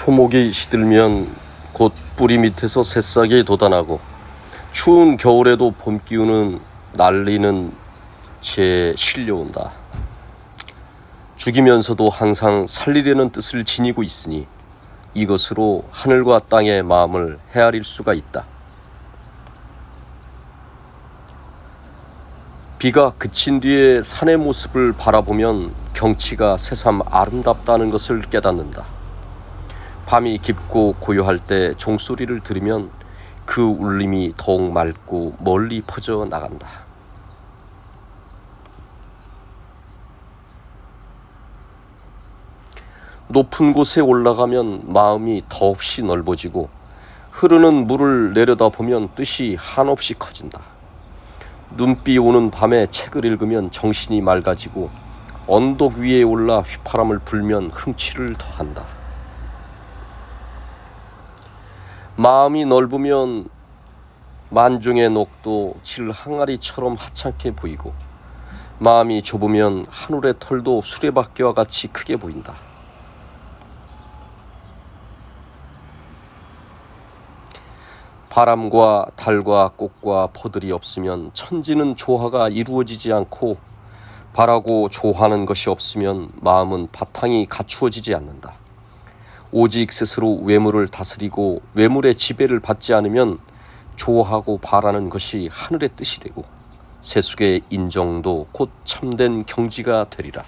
초목이 시들면 곧 뿌리 밑에서 새싹이 돋아나고 추운 겨울에도 봄 기운은 날리는 제 실려온다. 죽이면서도 항상 살리려는 뜻을 지니고 있으니 이것으로 하늘과 땅의 마음을 헤아릴 수가 있다. 비가 그친 뒤에 산의 모습을 바라보면 경치가 새삼 아름답다는 것을 깨닫는다. 밤이 깊고 고요할 때 종소리를 들으면 그 울림이 더욱 맑고 멀리 퍼져 나간다. 높은 곳에 올라가면 마음이 더없이 넓어지고 흐르는 물을 내려다보면 뜻이 한없이 커진다. 눈비 오는 밤에 책을 읽으면 정신이 맑아지고 언덕 위에 올라 휘파람을 불면 흥취를 더한다. 마음이 넓으면 만종의 녹도 질 항아리처럼 하찮게 보이고 마음이 좁으면 하늘의 털도 수레바퀴와 같이 크게 보인다. 바람과 달과 꽃과 포들이 없으면 천지는 조화가 이루어지지 않고 바라고 조화하는 것이 없으면 마음은 바탕이 갖추어지지 않는다. 오직 스스로 외물을 다스리고 외물의 지배를 받지 않으면 좋아하고 바라는 것이 하늘의 뜻이 되고 세속의 인정도 곧 참된 경지가 되리라.